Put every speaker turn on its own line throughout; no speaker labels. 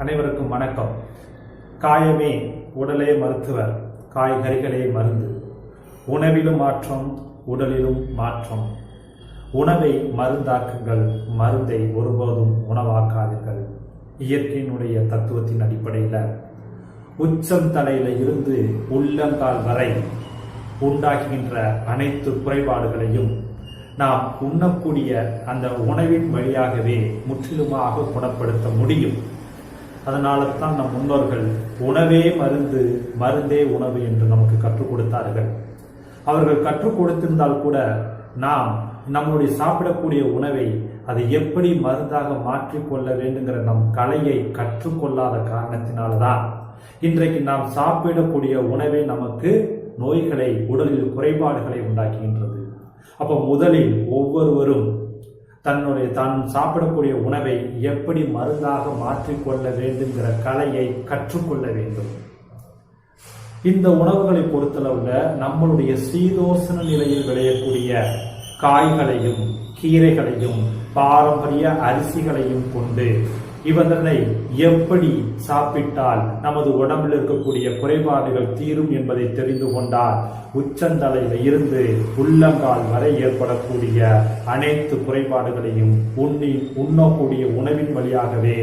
அனைவருக்கும் வணக்கம். காயமே உடலே மருத்துவர் காய்கறிகளே மருந்து. உணவிலும் மாற்றம் உடலிலும் மாற்றம். உணவை மருந்தாக்குங்கள் மருந்தை ஒருபோதும் உணவாக்காதீர்கள். இயற்கையினுடைய தத்துவத்தின் அடிப்படையில் உச்சம் தலையில இருந்து உள்ளங்கால் வரை உண்டாகின்ற அனைத்து குறைபாடுகளையும் நாம் உண்ணக்கூடிய அந்த உணவின் வழியாகவே முற்றிலுமாக குணப்படுத்த முடியும். அதனால தான் நம் முன்னோர்கள் உணவே மருந்து மருந்தே உணவு என்று நமக்கு கற்றுக் கொடுத்தார்கள். அவர்கள் கற்றுக் கொடுத்திருந்தால் கூட நாம் நம்முடைய சாப்பிடக்கூடிய உணவை அதை எப்படி மருந்தாக மாற்றிக்கொள்ள வேண்டுங்கிற நம் கலையை கற்றுக்கொள்ளாத காரணத்தினால்தான் இன்றைக்கு நாம் சாப்பிடக்கூடிய உணவே நமக்கு நோய்களை உடலில் குறைபாடுகளை உண்டாக்குகின்றது. அப்போ முதலில் ஒவ்வொருவரும் தன்னுடைய தான் சாப்பிடக்கூடிய உணவை எப்படி மருந்தாக மாற்றிக்கொள்ள வேண்டுங்கிற கலையை கற்றுக்கொள்ள வேண்டும். இந்த உணவுகளை பொறுத்தளவுல நம்மளுடைய சீதோசன நிலையில் விளையக்கூடிய காய்களையும் கீரைகளையும் பாரம்பரிய அரிசிகளையும் கொண்டு இவர்களை எப்படி சாப்பிட்டால் நமது உடம்பில் இருக்கக்கூடிய குறைபாடுகள் தீரும் என்பதை தெரிந்து கொண்டால் உச்சந்தலையில இருந்து உள்ளங்கால் வரை ஏற்படக்கூடிய அனைத்து குறைபாடுகளையும் உண்ணி உண்ணக்கூடிய உணவின் வழியாகவே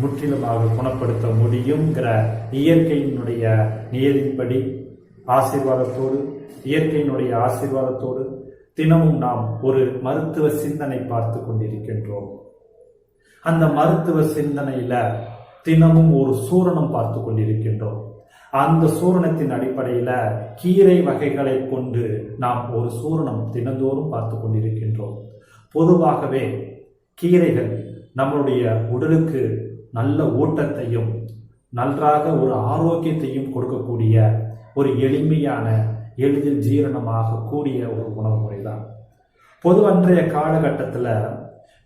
முற்றிலுமாக குணப்படுத்த முடியுங்கிற இயற்கையினுடைய நியதின்படி ஆசீர்வாதத்தோடு இயற்கையினுடைய ஆசீர்வாதத்தோடு தினமும் நாம் ஒரு மருத்துவ சிந்தனை பார்த்து கொண்டிருக்கின்றோம். அந்த மருத்துவ சிந்தனையில தினமும் ஒரு சூரணம் பார்த்து கொண்டிருக்கின்றோம். அந்த சூரணத்தின் அடிப்படையில கீரை வகைகளை கொண்டு நாம் ஒரு சூரணம் தினந்தோறும் பார்த்து கொண்டிருக்கின்றோம். பொதுவாகவே கீரைகள் நம்மளுடைய உடலுக்கு நல்ல ஊட்டத்தையும் நன்றாக ஒரு ஆரோக்கியத்தையும் கொடுக்கக்கூடிய ஒரு எளிமையான எளிதில் ஜீரணமாக கூடிய ஒரு உணவு முறைதான். பொது அன்றைய காலகட்டத்தில்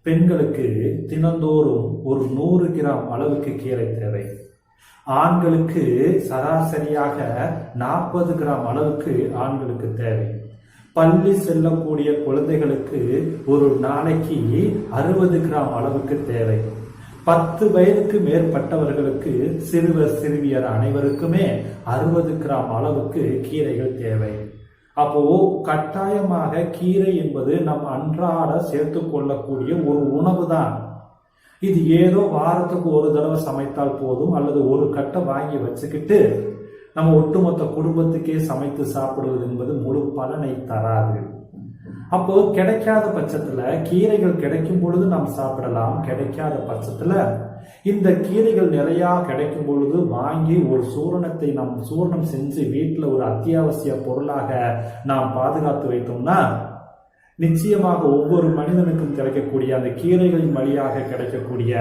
பெண்களுக்கு தினந்தோறும் ஒரு நூறு கிராம் அளவுக்கு கீரை தேவை. ஆண்களுக்கு சராசரியாக நாற்பது கிராம் அளவுக்கு ஆண்களுக்கு தேவை. பள்ளி செல்லக்கூடிய குழந்தைகளுக்கு ஒரு நாளைக்கு அறுபது கிராம் அளவுக்கு தேவை. பத்து வயதுக்கு மேற்பட்டவர்களுக்கு சிறுவர் சிறுவியர் அனைவருக்குமே அறுபது கிராம் அளவுக்கு கீரைகள் தேவை. அப்போ கட்டாயமாக கீரை என்பது நம் அன்றாட சேர்த்து கொள்ளக்கூடிய ஒரு உணவு தான் இது ஏதோ வாரத்துக்கு ஒரு தடவை சமைத்தால் போதும் அல்லது ஒரு கட்டை வாங்கி வச்சுக்கிட்டு நம்ம ஒட்டுமொத்த குடும்பத்துக்கே சமைத்து சாப்பிடுவது என்பது முழு பலனை தராது. அப்போ கிடைக்காத பட்சத்துல கீரைகள் கிடைக்கும் பொழுது நாம் சாப்பிடலாம் கிடைக்காத பட்சத்துல இந்த கீரைகள் நிறையா கிடைக்கும் பொழுது வாங்கி ஒரு சூரணத்தை நாம் சூரணம் செஞ்சு வீட்டில் ஒரு அத்தியாவசிய பொருளாக நாம் பாதுகாத்து வைத்தோம்னா நிச்சயமாக ஒவ்வொரு மனிதனுக்கும் கிடைக்கக்கூடிய அந்த கீரைகளின் வழியாக கிடைக்கக்கூடிய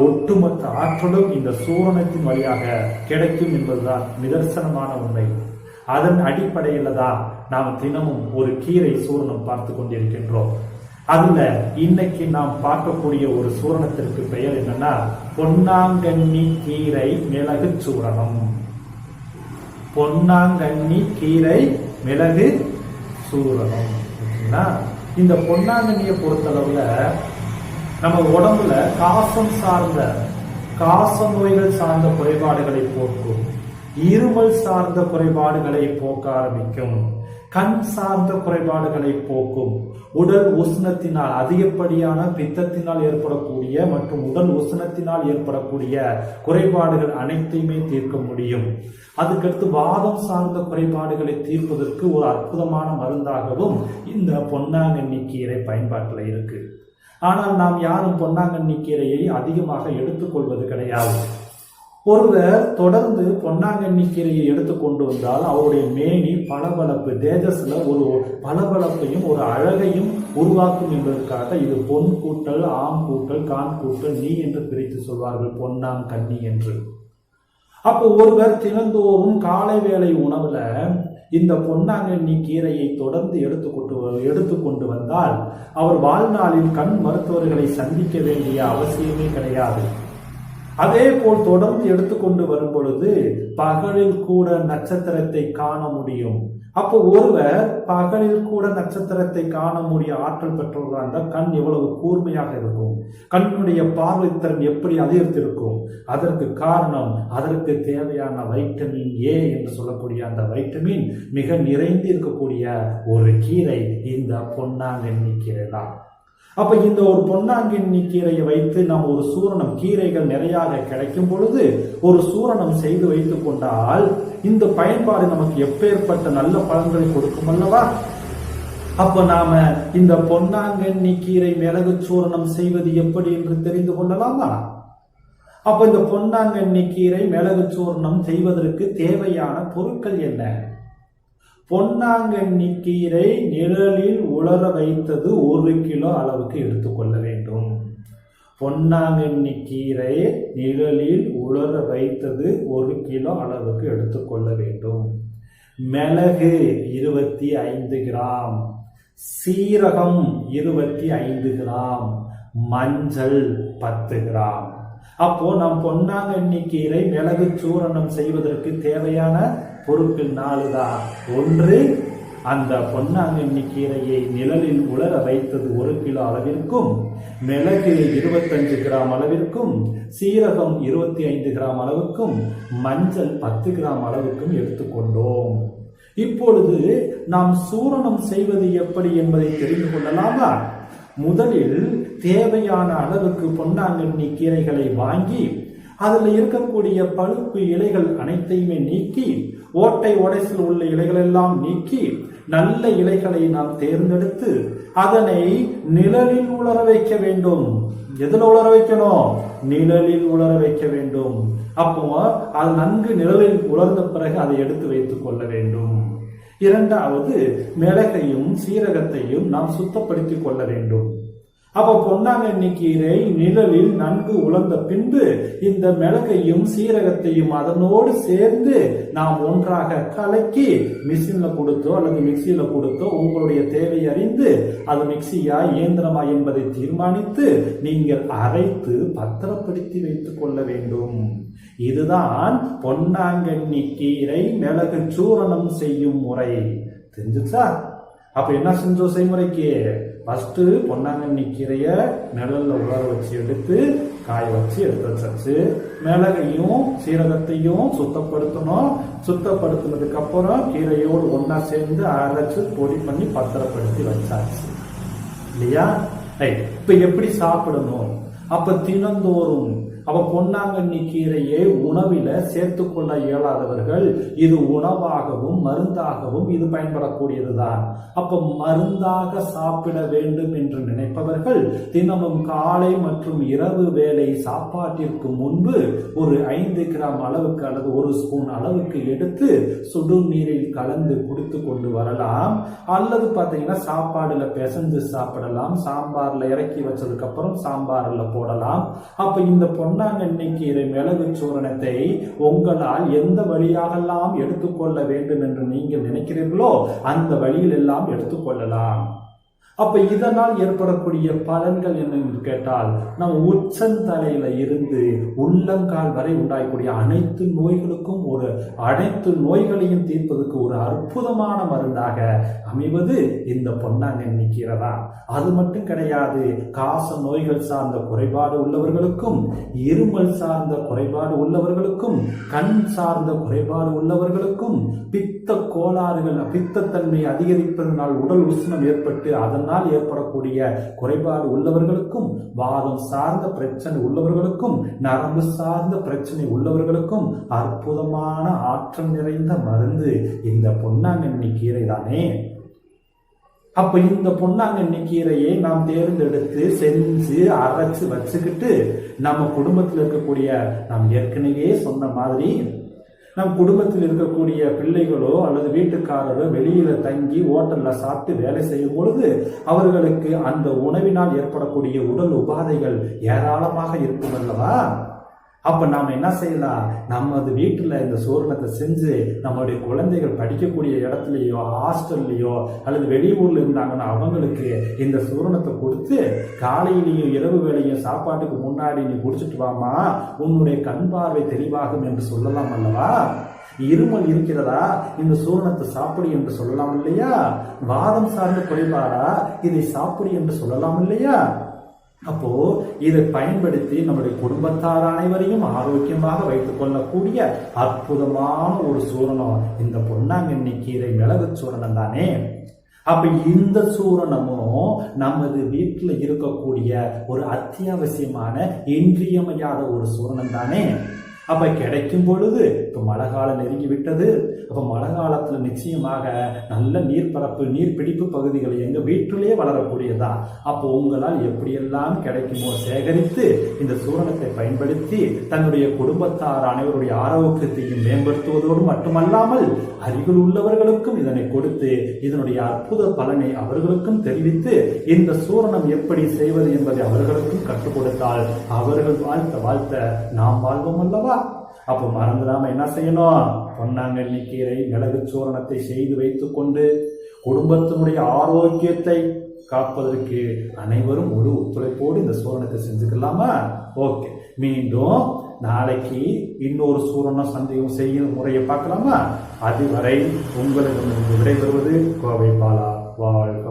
ஒட்டுமொத்த ஆற்றலும் இந்த சூரணத்தின் வழியாக கிடைக்கும் என்பதுதான் நிதர்சனமான உண்மை. அதன் அடிப்படையில் தான் நாம் தினமும் ஒரு கீரை சூரணம் பார்த்து கொண்டிருக்கின்றோம். அதுல இன்னைக்கு நாம் பார்க்கக்கூடிய ஒரு சூரணத்திற்கு பெயர் என்னன்னா பொன்னாங்கண்ணி கீரை மிளகு சூரணம். பொன்னாங்கண்ணி கீரை மிளகு சூரணம். இந்த பொன்னாங்கண்ணியை பொறுத்தளவுல நம்ம உடம்புல காசம் சார்ந்த காச நோய்கள் சார்ந்த குறைபாடுகளை போக்கும் இருமல் சார்ந்த குறைபாடுகளை போக்க ஆரம்பிக்கும். கண் சார்ந்த குறைபாடுகளை போக்கும். உடல் உஷ்ணத்தினால் அதிகப்படியான பித்தத்தினால் ஏற்படக்கூடிய மற்றும் உடல் உஷ்ணத்தினால் ஏற்படக்கூடிய குறைபாடுகள் அனைத்தையுமே தீர்க்க முடியும். அதுக்கடுத்து வாதம் சார்ந்த குறைபாடுகளை தீர்ப்பதற்கு ஒரு அற்புதமான மருந்தாகவும் இந்த பொன்னாங்கண்ணி கீரை பயன்பாட்டில் இருக்கு. ஆனால் நாம் யாரும் பொன்னாங்கண்ணி கீரையை அதிகமாக எடுத்துக்கொள்வது கிடையாது. ஒருவர் தொடர்ந்து பொன்னாங்கண்ணி கீரையை எடுத்து கொண்டு வந்தால் அவருடைய மேனி பளபளப்பு தேஜஸ்ல ஒரு பளபளப்பையும் ஒரு அழகையும் உருவாக்கும் என்பதற்காக இது பொன் கூட்டல் ஆம் கூட்டல் கான் கூட்டல் நீ என்று பிரித்து சொல்வார்கள் பொன்னாம் கண்ணி என்று. அப்போ ஒருவர் தினந்தோறும் காலை வேளை உணவுல இந்த பொன்னாங்கண்ணி கீரையை தொடர்ந்து எடுத்துக்கொண்டு எடுத்துக்கொண்டு வந்தால் அவர் வாழ்நாளில் கண் மருத்துவர்களை சந்திக்க வேண்டிய அவசியமே கிடையாது. அதே போல் தொடர்ந்து எடுத்துக்கொண்டு வரும் பொழுது பகலில் கூட நட்சத்திரத்தை காண முடியும். அப்போ ஒருவர் பகலில் கூட நட்சத்திரத்தை காண முடிய ஆற்றல் பெற்றவர்களாக இருந்தால் கண் எவ்வளவு கூர்மையாக இருக்கும். கண்ணுடைய பார்வைத்திறன் எப்படி அதிகரித்திருக்கும்? அதற்கு காரணம் அதற்கு தேவையான வைட்டமின் ஏ என்று சொல்லக்கூடிய அந்த வைட்டமின் மிக நிறைந்து இருக்கக்கூடிய ஒரு கீரை இந்த பொன்னாங்கண்ணி கீரை தான் அப்ப இந்த ஒரு பொன்னாங்கண்ணி கீரையை வைத்து நாம் ஒரு சூரணம் கீரைகள் நிறையாக கிடைக்கும் பொழுது ஒரு சூரணம் செய்து வைத்துக் கொண்டால் இந்த பயன்பாடு நமக்கு எப்பேற்பட்ட நல்ல பலன்களை கொடுக்கும் அல்லவா? அப்ப நாம இந்த பொன்னாங்கண்ணி கீரை மிளகு சூரணம் செய்வது எப்படி என்று தெரிந்து கொள்ளலாமா? அப்ப இந்த பொன்னாங்கண்ணி கீரை மிளகு சூரணம் செய்வதற்கு தேவையான பொருட்கள் என்ன? பொன்னாங்கண்ணி கீரை நிழலில் உலர வைத்தது ஒரு கிலோ அளவுக்கு எடுத்துக்கொள்ள வேண்டும். பொன்னாங்கண்ணி கீரை நிழலில் உலர வைத்தது ஒரு கிலோ அளவுக்கு எடுத்துக்கொள்ள வேண்டும். மிளகு இருபத்தி ஐந்து கிராம். சீரகம் இருபத்தி ஐந்து கிராம். மஞ்சள் பத்து கிராம். அப்போ நம் பொன்னாங்கண்ணி கீரை மிளகு சூரணம் செய்வதற்கு தேவையான பொருட்கள் நாலு தான் ஒன்று அந்த பொன்னாங்கண்ணி கீரையை நிழலில் உலர வைத்தது ஒரு கிலோ அளவிற்கும் மிளகு இருபத்தஞ்சு கிராம் அளவிற்கும் சீரகம் இருபத்தி ஐந்து கிராம் அளவுக்கும் மஞ்சள் பத்து கிராம் அளவுக்கும் எடுத்துக்கொண்டோம் இப்பொழுது நாம் சூரணம் செய்வது எப்படி என்பதை தெரிந்து கொள்ளலாமா? முதலில் தேவையான அளவுக்கு பொன்னாங்கண்ணி கீரைகளை வாங்கி அதில் இருக்கக்கூடிய பழுப்பு இலைகள் அனைத்தையுமே நீக்கி ஓட்டை உடைசில் உள்ள இலைகள் எல்லாம் நீக்கி நல்ல இலைகளை நாம் தேர்ந்தெடுத்து அதனை நிழலில் உலர வைக்க வேண்டும். எதுல உலர வைக்கணும்? நிழலில் உலர வைக்க வேண்டும். அப்போ அது நன்கு நிழலில் உலர்ந்த பிறகு அதை எடுத்து வைத்துக் கொள்ள வேண்டும். இரண்டாவது மிளகையும் சீரகத்தையும் நாம் சுத்தப்படுத்திக் கொள்ள வேண்டும். அப்போ பொன்னாங்கண்ணி கீரை நிழலில் நன்கு உலர்ந்த பின்பு இந்த மிளகையும் சீரகத்தையும் அதனோடு சேர்ந்து நாம் ஒன்றாக கலக்கி மிஷின்ல கொடுத்தோ அல்லது மிக்சியில கொடுத்தோ உங்களுடைய தேவை அறிந்து அது மிக்சியா இயந்திரமா என்பதை தீர்மானித்து நீங்கள் அரைத்து பத்திரப்படுத்தி வைத்துக் கொள்ள வேண்டும். இதுதான் பொன்னாங்கண்ணி கீரை மிளகு சூரணம் செய்யும் முறை. தெரிஞ்சுச்சா? அப்ப என்ன செஞ்சோம் செய்முறைக்கு? ஃபஸ்ட்டு பொன்னாங்கண்ணி கீரையை நிழலில் உலர வச்சு எடுத்து காய வச்சு எடுத்து வச்சாச்சு. மிளகையும் சீரகத்தையும் சுத்தப்படுத்தணும். சுத்தப்படுத்தினதுக்கு அப்புறம் கீரையோடு ஒன்றா சேர்ந்து அரைச்சு பொடி பண்ணி பத்திரப்படுத்தி வச்சாச்சு. இல்லையா? ரைட் எப்படி சாப்பிடணும்? அப்போ தினந்தோறும் அப்ப பொன்னாங்கண்ணி கீரையை உணவில சேர்த்துக்கொள்ள இயலாதவர்கள் இது உணவாகவும் மருந்தாகவும் இது பயன்படக்கூடியதுதான். அப்ப மருந்தாக சாப்பிட வேண்டும் என்று நினைப்பவர்கள் தினமும் காலை மற்றும் இரவு வேளை சாப்பாட்டிற்கு முன்பு ஒரு ஐந்து கிராம் அளவுக்கு அல்லது ஒரு ஸ்பூன் அளவுக்கு எடுத்து சுடுநீரில் கலந்து குடித்து கொண்டு வரலாம். அல்லது பார்த்தீங்கன்னா சாப்பாடுல பிசைஞ்சு சாப்பிடலாம். சாம்பார்ல இறக்கி வச்சதுக்கு அப்புறம் சாம்பார்ல போடலாம். அப்ப இந்த பொன்னாங்கண்ணி கீரை மிளகு சூரணத்தை உங்களால் எந்த வழியாகலாம் எடுத்துக்கொள்ள வேண்டும் என்று நீங்கள் நினைக்கிறீர்களோ அந்த வழியில் எல்லாம் எடுத்துக்கொள்ளலாம். அப்ப இதனால் ஏற்படக்கூடிய பலன்கள் என்னன்னு கேட்டால் நம்ம உச்சந்தலையில இருந்து உள்ளங்கால் வரை உண்டாகக்கூடிய அனைத்து நோய்களுக்கும் ஒரு அனைத்து நோய்களையும் தீர்ப்பதற்கு ஒரு அற்புதமான மருந்தாக அமைவது இந்த பொன்னாங்கண்ணி கீரை தான் அது மட்டும் கிடையாது காச நோய்கள் சார்ந்த குறைபாடு உள்ளவர்களுக்கும் இருமல் சார்ந்த குறைபாடு உள்ளவர்களுக்கும் கண் சார்ந்த குறைபாடு உள்ளவர்களுக்கும் பித்த கோளாறுகள் பித்தத்தன்மை அதிகரிப்பதனால் உடல் உஷ்ணம் ஏற்பட்டு அதனால் ஏற்படக்கூடிய குறைபாடு உள்ளவர்களுக்கும் வாதம் சார்ந்த பிரச்சனை உள்ளவர்களுக்கும் நரம்பு சார்ந்த பிரச்சனை உள்ளவர்களுக்கும் அற்புதமான ஆற்றல் நிறைந்த மருந்து இந்த பொன்னாங்கண்ணி கீரை தானே அப்ப இந்த பொன்னாங்கண்ணி கீரையை நாம் தேர்ந்தெடுத்து செஞ்சு அரைச்சு வச்சுக்கிட்டு நம்ம குடும்பத்தில் இருக்கக்கூடிய நாம் ஏற்கனவே சொன்ன மாதிரி நம் குடும்பத்தில் இருக்கக்கூடிய பிள்ளைகளோ அல்லது வீட்டுக்காரரோ வெளியில தங்கி ஓட்டல்ல சாப்பிட்டு வேலை செய்யும் பொழுது அவர்களுக்கு அந்த உணவினால் ஏற்படக்கூடிய உடல் உபாதைகள் ஏராளமாக இருக்கும் அல்லவா? அப்போ நாம் என்ன செய்யலாம்? நமது வீட்டில் இந்த சூரணத்தை செஞ்சு நம்மளுடைய குழந்தைகள் படிக்கக்கூடிய இடத்துலையோ ஹாஸ்டல்லையோ அல்லது வெளியூரில் இருந்தாங்கன்னா அவங்களுக்கு இந்த சூரணத்தை கொடுத்து காலையிலையும் இரவு வேளையும் சாப்பாட்டுக்கு முன்னாடி நீ குடிச்சிட்டு வாமா உன்னுடைய கண் பார்வை தெளிவாகும் என்று சொல்லலாம் அல்லவா? இருமல் இருக்கிறதா? இந்த சூரணத்தை சாப்பிடு என்று சொல்லலாம் இல்லையா? வாதம் சார்ந்த குறைபாடா? இதை சாப்பிடு என்று சொல்லலாம் இல்லையா? அப்போ இதை பயன்படுத்தி நம்முடைய குடும்பத்தார் அனைவரையும் ஆரோக்கியமாக வைத்துக் கொள்ளக்கூடிய அற்புதமான ஒரு சூரணம். இந்த பொன்னாங்கண்ணி கீரை மிளகு சூரணம் தானே? அப்ப இந்த சூரணமும் நமது வீட்டில் இருக்கக்கூடிய ஒரு அத்தியாவசியமான இன்றியமையாத ஒரு சூரணம் தானே? அப்ப கிடைக்கும் பொழுது இப்ப மழை காலம் நெருங்கி விட்டது அப்ப மழை காலத்துல நிச்சயமாக நல்ல நீர்ப்பரப்பு நீர் பிடிப்பு பகுதிகள் எங்க வீட்டிலேயே வளரக்கூடியதா? அப்போ உங்களால் எப்படியெல்லாம் கிடைக்குமோ சேகரித்து இந்த சூரணத்தை பயன்படுத்தி தன்னுடைய குடும்பத்தார் அனைவருடைய ஆரோக்கியத்தையும் மேம்படுத்துவதோடு மட்டுமல்லாமல் அறிவில் உள்ளவர்களுக்கும் இதனை கொடுத்து இதனுடைய அற்புத பலனை அவர்களுக்கும் தெரிவித்து இந்த சூரணம் எப்படி செய்வது என்பதை அவர்களுக்கும் கற்றுக் கொடுத்தால் அவர்கள் வாழ்த்த வாழ்த்த நாம் வாழ்வோம் அல்லவா? அப்போ மறந்துடாம என்ன செய்யணும்? பொன்னாங்கண்ணி கீரை மிளகு சூரணத்தை செய்து வைத்துக்கொண்டு குடும்பத்தினுடைய ஆரோக்கியத்தை காப்பதற்கு அனைவரும் ஒரு ஒத்துழைப்போடு இந்த சூரணத்தை செஞ்சுக்கலாமா? ஓகே. மீண்டும் நாளைக்கு இன்னொரு சூரணம் சந்தேகம் செய்யும் முறையை பார்க்கலாமா? அதுவரை உங்களிடம் விடைபெறுவது கோவை பாலா. வாழ்